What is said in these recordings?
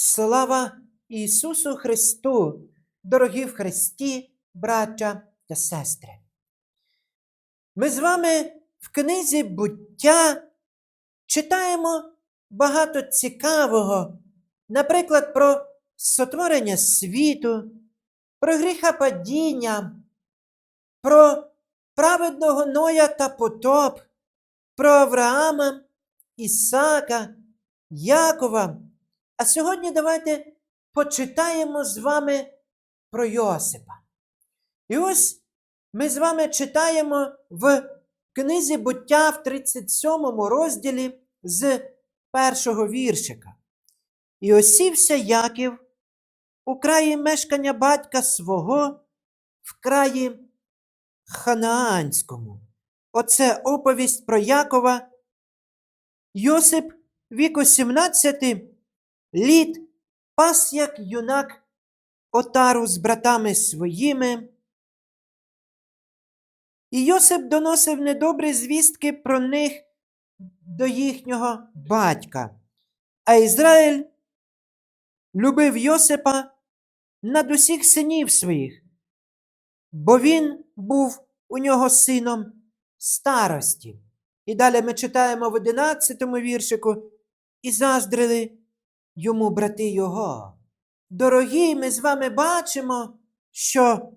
Слава Ісусу Христу, дорогі в Христі, браття та сестри. Ми з вами в книзі буття читаємо багато цікавого, наприклад, про сотворення світу, про гріхопадіння, про праведного Ноя та потоп, про Авраама, Ісака, Якова. А сьогодні давайте почитаємо з вами про Йосипа. І ось ми з вами читаємо в книзі буття в 37 розділі з першого віршика. І осівся Яків у краї мешкання батька свого в краї Ханаанському. Оце оповість про Якова. Йосип віку 17 літ пас як юнак отару з братами своїми. І Йосип доносив недобрі звістки про них до їхнього батька. А Ізраїль любив Йосипа над усіх синів своїх, бо він був у нього сином старості. І далі ми читаємо в 11 віршику і заздрили йому брати його. Дорогі, ми з вами бачимо, що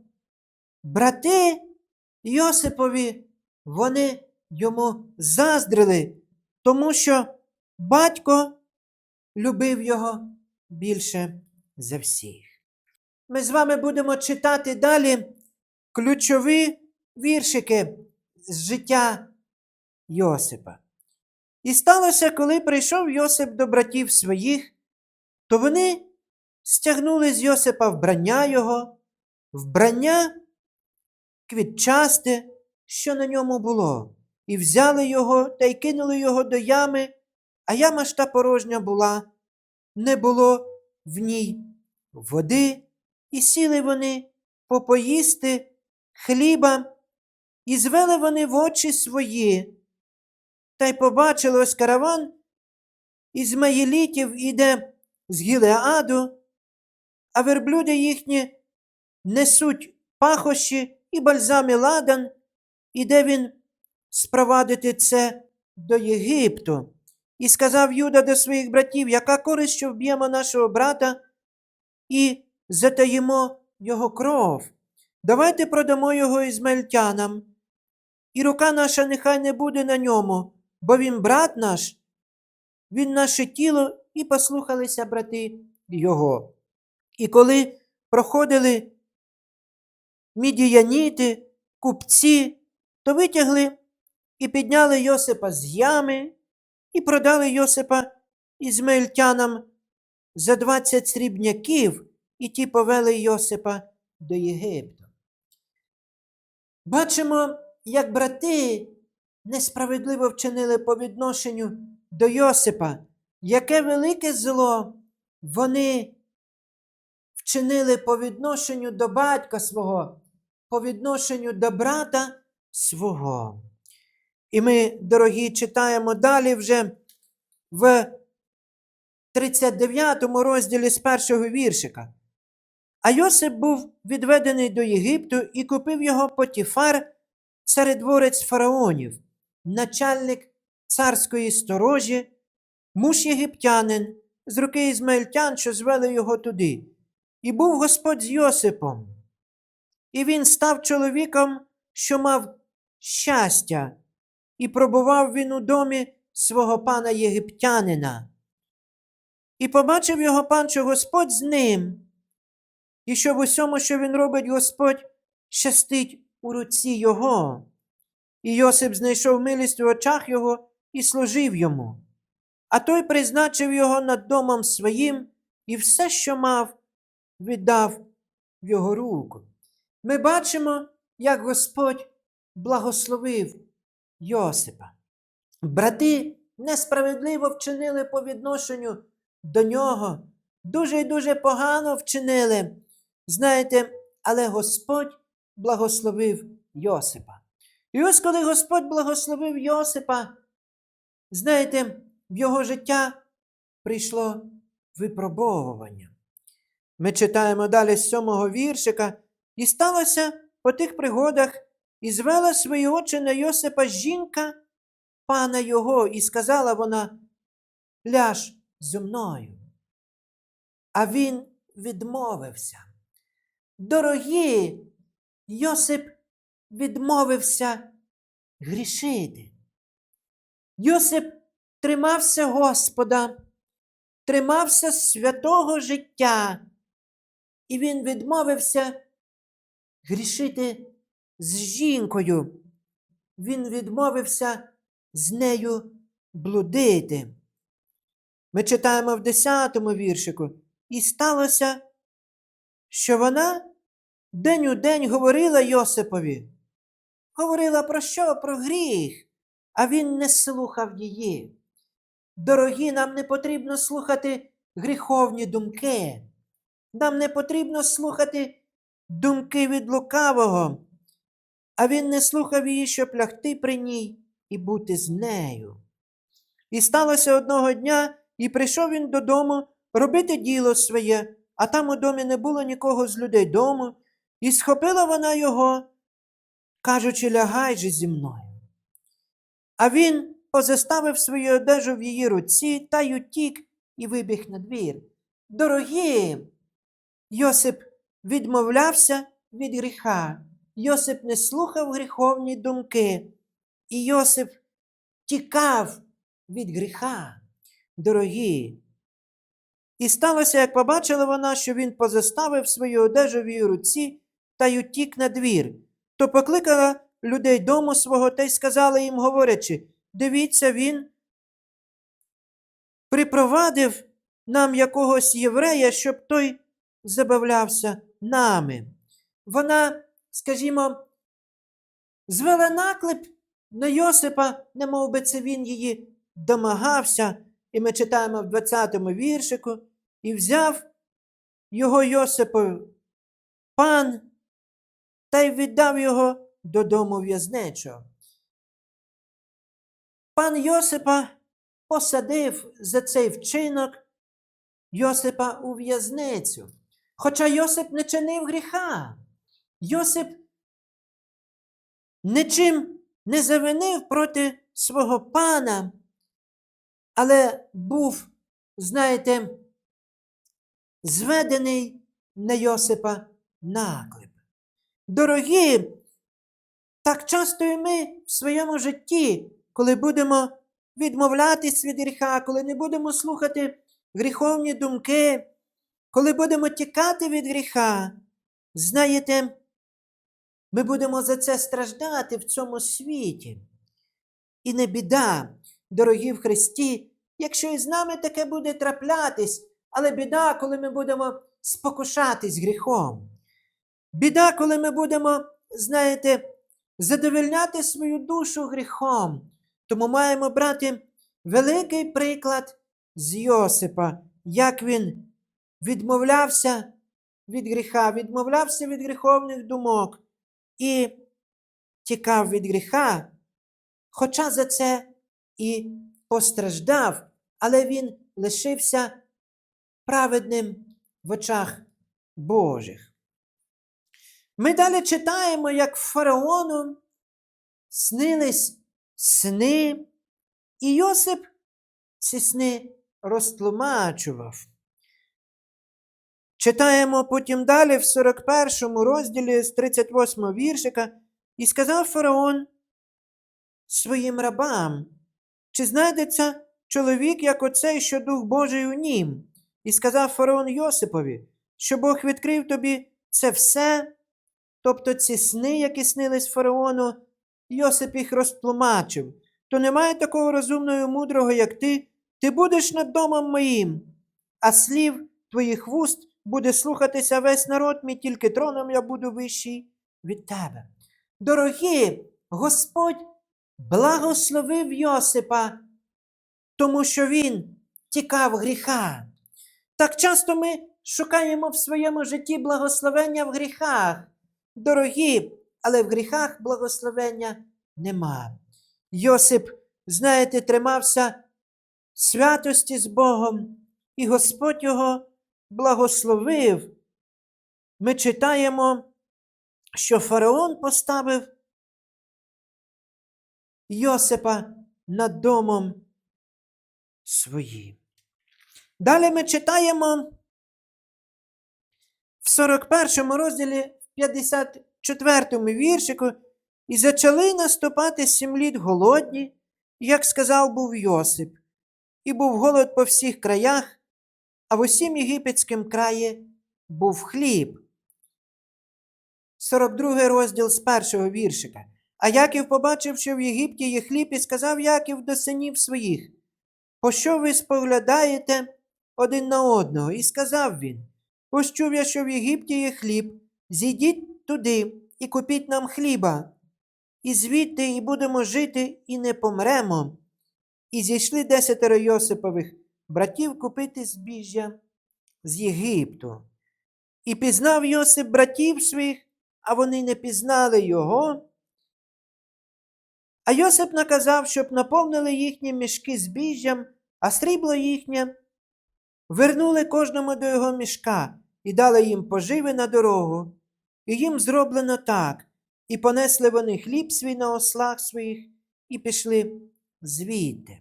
брати Йосипові вони йому заздрили, тому що батько любив його більше за всіх. Ми з вами будемо читати далі ключові віршики з життя Йосипа. І сталося, коли прийшов Йосип до братів своїх, то вони стягнули з Йосипа вбрання його, вбрання квітчасте, що на ньому було, і взяли його та й кинули його до ями, а яма ж та порожня була, не було в ній води, і сіли вони попоїсти хліба, і звели вони в очі свої. Та й побачили ось караван Ізмаїлітів іде з Гілеаду, а верблюди їхні несуть пахощі і бальзами ладан, іде він спровадити це до Єгипту. І сказав Юда до своїх братів, яка користь, що вб'ємо нашого брата і затаїмо його кров. Давайте продамо його ізмельтянам, і рука наша нехай не буде на ньому, бо він брат наш, він наше тіло, і послухалися брати його. І коли проходили мідіяніти, купці, то витягли і підняли Йосипа з ями, і продали Йосипа ізмельтянам за двадцять срібняків, і ті повели Йосипа до Єгипту. Бачимо, як брати несправедливо вчинили по відношенню до Йосипа, яке велике зло вони вчинили по відношенню до батька свого, по відношенню до брата свого. І ми, дорогі, читаємо далі вже в 39 розділі з першого віршика. А Йосип був відведений до Єгипту і купив його Потіфар, царедворець фараонів, начальник царської сторожі, муж єгиптянин, з руки ізмаїльтян, що звели його туди. І був Господь з Йосипом. І він став чоловіком, що мав щастя, і пробував він у домі свого пана єгиптянина. І побачив його пан, що Господь з ним, і що в усьому, що він робить, Господь щастить у руці його. І Йосип знайшов милість у очах його і служив йому. А той призначив його над домом своїм і все, що мав, віддав в його руку. Ми бачимо, як Господь благословив Йосипа. Брати несправедливо вчинили по відношенню до нього, дуже і дуже погано вчинили. Знаєте, але Господь благословив Йосипа. І ось коли Господь благословив Йосипа, знаєте, в його життя прийшло випробовування. Ми читаємо далі з сьомого віршика, і сталося по тих пригодах, і звела свої очі на Йосипа жінка, пана його, і сказала вона, ляж зо мною. А він відмовився. Дорогі, Йосип відмовився грішити. Йосип тримався Господа, тримався святого життя, і він відмовився грішити з жінкою. Він відмовився з нею блудити. Ми читаємо в 10-му віршику. І сталося, що вона день у день говорила Йосипові. Говорила про що? Про гріх, а він не слухав її. Дорогі, нам не потрібно слухати гріховні думки. Нам не потрібно слухати думки від лукавого, а він не слухав її, щоб лягти при ній і бути з нею. І сталося одного дня, і прийшов він додому робити діло своє, а там у домі не було нікого з людей дому, і схопила вона його, кажучи, лягай же зі мною. А він позаставив свою одежу в її руці та й утік і вибіг на двір. Дорогі, Йосип відмовлявся від гріха. Йосип не слухав гріховні думки, і Йосип тікав від гріха. Дорогі. І сталося, як побачила вона, що він позаставив свою одежу в її руці та й утік на двір, то покликала людей дому свого та й сказала їм, говорячи, дивіться, він припровадив нам якогось єврея, щоб той забавлявся нами. Вона, скажімо, звела наклеп на Йосипа, немов би це він її домагався, і ми читаємо в 20-му віршику, і взяв його Йосипу пан та й віддав його додому в'язничого. Пан Йосипа посадив за цей вчинок Йосипа у в'язницю. Хоча Йосип не чинив гріха. Йосип нічим не завинив проти свого пана, але був, знаєте, зведений на Йосипа наклеп. Дорогі, так часто і ми в своєму житті, коли будемо відмовлятись від гріха, коли не будемо слухати гріховні думки, коли будемо тікати від гріха, знаєте, ми будемо за це страждати в цьому світі. І не біда, дорогі в Христі, якщо і з нами таке буде траплятись, але біда, коли ми будемо спокушатись гріхом. Біда, коли ми будемо, знаєте, задовольняти свою душу гріхом. Тому маємо брати великий приклад з Йосипа, як він відмовлявся від гріха, відмовлявся від гріховних думок і тікав від гріха, хоча за це і постраждав, але він лишився праведним в очах Божих. Ми далі читаємо, як фараону снились сни, і Йосип ці сни розтлумачував. Читаємо потім далі в 41 розділі з 38 віршика, і сказав фараон своїм рабам, чи знайдеться чоловік, як оцей, що Дух Божий у нім? І сказав фараон Йосипові, що Бог відкрив тобі це все, тобто ці сни, які снились фараону, Йосип їх розтлумачив. То немає такого розумного і мудрого, як ти, ти будеш над домом моїм, а слів твоїх вуст буде слухатися весь народ мій, тільки троном я буду вищий від тебе. Дорогі, Господь благословив Йосипа, тому що він тікав гріха. Так часто ми шукаємо в своєму житті благословення в гріхах. Дорогі, але в гріхах благословення нема. Йосип, знаєте, тримався святості з Богом, і Господь його благословив. Ми читаємо, що фараон поставив Йосипа над домом своїм. Далі ми читаємо в 41 розділі, в 54 віршику, і почали наступати сім літ голодні, як сказав був Йосип, і був голод по всіх краях, а в усім єгипетському краї був хліб. 42 розділ з першого віршика. А Яків побачив, що в Єгипті є хліб, і сказав Яків до синів своїх, Пощо ви споглядаєте один на одного? І сказав він, Почув я, що в Єгипті є хліб, зійдіть туди і купіть нам хліба, і звідти і будемо жити, і не помремо. І зійшли десятеро Йосипових братів купити збіжжя з Єгипту. І пізнав Йосип братів своїх, а вони не пізнали його. А Йосип наказав, щоб наповнили їхні мішки збіжжям, а срібло їхнє вернули кожному до його мішка і дали їм поживи на дорогу. І їм зроблено так, і понесли вони хліб свій на ослах своїх, і пішли звідти.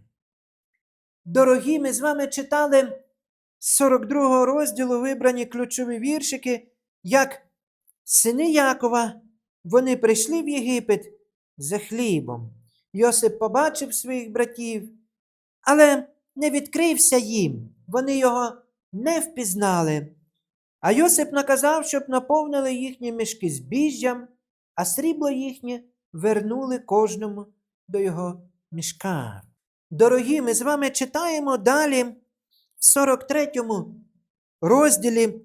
Дорогі, ми з вами читали з 42 розділу вибрані ключові віршики, як сини Якова, вони прийшли в Єгипет за хлібом. Йосип побачив своїх братів, але не відкрився їм, вони його не впізнали. А Йосип наказав, щоб наповнили їхні мішки збіжжям, а срібло їхнє вернули кожному до його мішка. Дорогі, ми з вами читаємо далі в 43-му розділі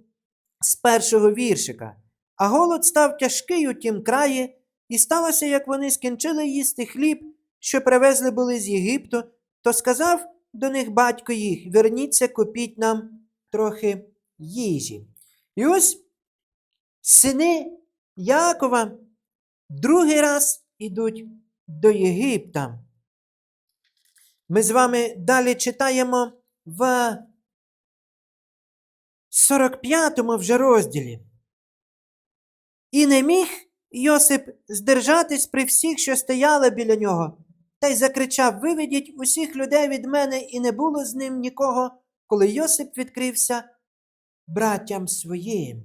з першого віршика. А голод став тяжкий у тім краї, і сталося, як вони скінчили їсти хліб, що привезли були з Єгипту, то сказав до них батько їх: Верніться, купіть нам трохи їжі. І ось сини Якова другий раз ідуть до Єгипта. Ми з вами далі читаємо в 45-му вже розділі. І не міг Йосип здержатись при всіх, що стояли біля нього, та й закричав: Виведіть усіх людей від мене, і не було з ним нікого, коли Йосип відкрився братям своїм.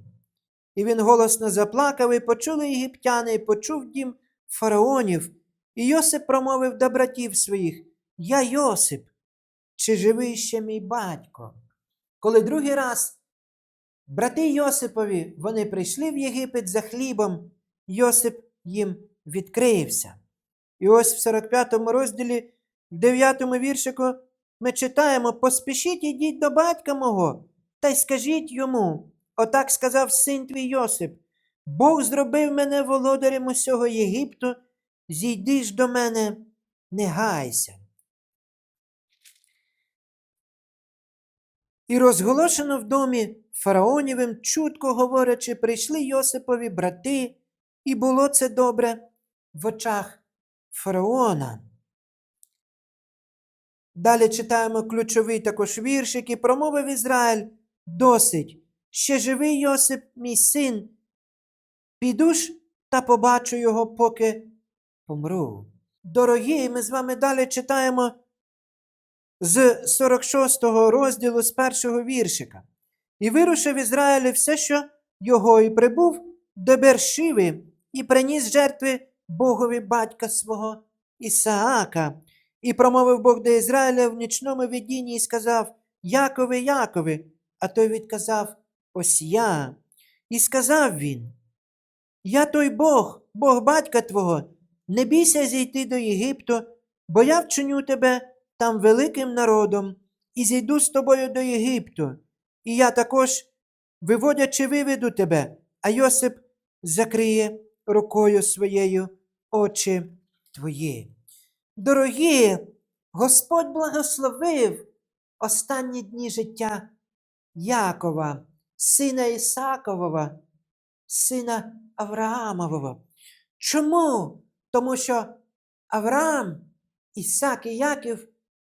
І він голосно заплакав, і почули єгиптяни, і почув дім фараонів. І Йосип промовив до братів своїх: Я Йосип, чи живий ще мій батько? Коли другий раз брати Йосипові вони прийшли в Єгипет за хлібом, Йосип їм відкрився. І ось в 45-му розділі, в 9-му віршику, ми читаємо: Поспішіть ідіть до батька мого, та й скажіть йому, отак сказав син твій Йосип, Бог зробив мене володарем усього Єгипту, зійди ж до мене, не гайся. І розголошено в домі фараонівим, чутко говорячи, прийшли Йосипові брати, і було це добре в очах фараона. Далі читаємо ключовий також віршик і промовив Ізраїль досить. Ще живий Йосип, мій син. Піду ж та побачу його, поки помру. Дорогі, ми з вами далі читаємо з 46 го розділу з першого віршика. І вирушив Ізраїль все, що його і прибув до Бершиви, і приніс жертви Богові батька свого Ісаака. І промовив Бог до Ізраїля в нічному видінні і сказав Якове, Якове, а той відказав Ось я. І сказав він: Я той Бог, Бог батька Твого, не бійся зійти до Єгипту, бо я вчиню тебе там великим народом, і зійду з тобою до Єгипту. І я також, виводячи, виведу тебе, а Йосип закриє рукою своєю очі твої. Дорогі, Господь благословив останні дні життя Якова, сина Ісакового, сина Авраамового. Чому? Тому що Авраам, Ісак і Яків,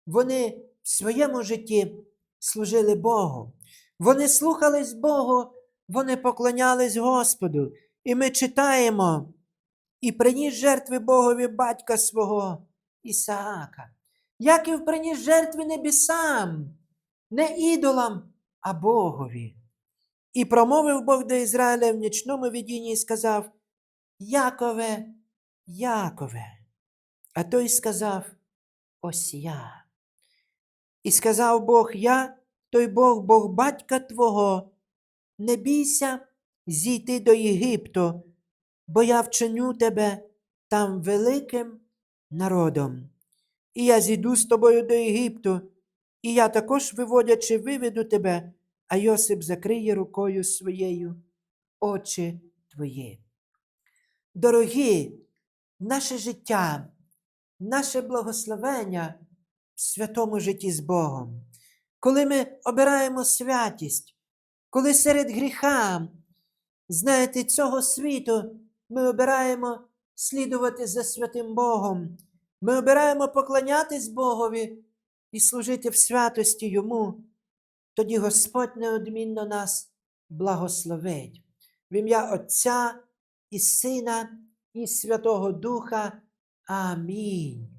вони в своєму житті служили Богу. Вони слухались Богу, вони поклонялись Господу. І ми читаємо, і приніс жертви Богові батька свого Ісаака. Яків приніс жертви небесам, не ідолам, а Богові. І промовив Бог до Ізраїля в нічному видінні і сказав: Якове, Якове. А той сказав: Ось я. І сказав Бог я, той Бог, Бог батька Твого, не бійся зійти до Єгипту, бо я вчиню тебе там великим народом. І я зійду з тобою до Єгипту, і я також, виводячи, виведу тебе, а Йосип закриє рукою своєю очі твої. Дорогі, наше життя, наше благословення в святому житті з Богом. Коли ми обираємо святість, коли серед гріха, знаєте, цього світу ми обираємо слідувати за святим Богом, ми обираємо поклонятись Богові і служити в святості Йому, тоді Господь неодмінно нас благословить. В ім'я Отця і Сина, і Святого Духа. Амінь.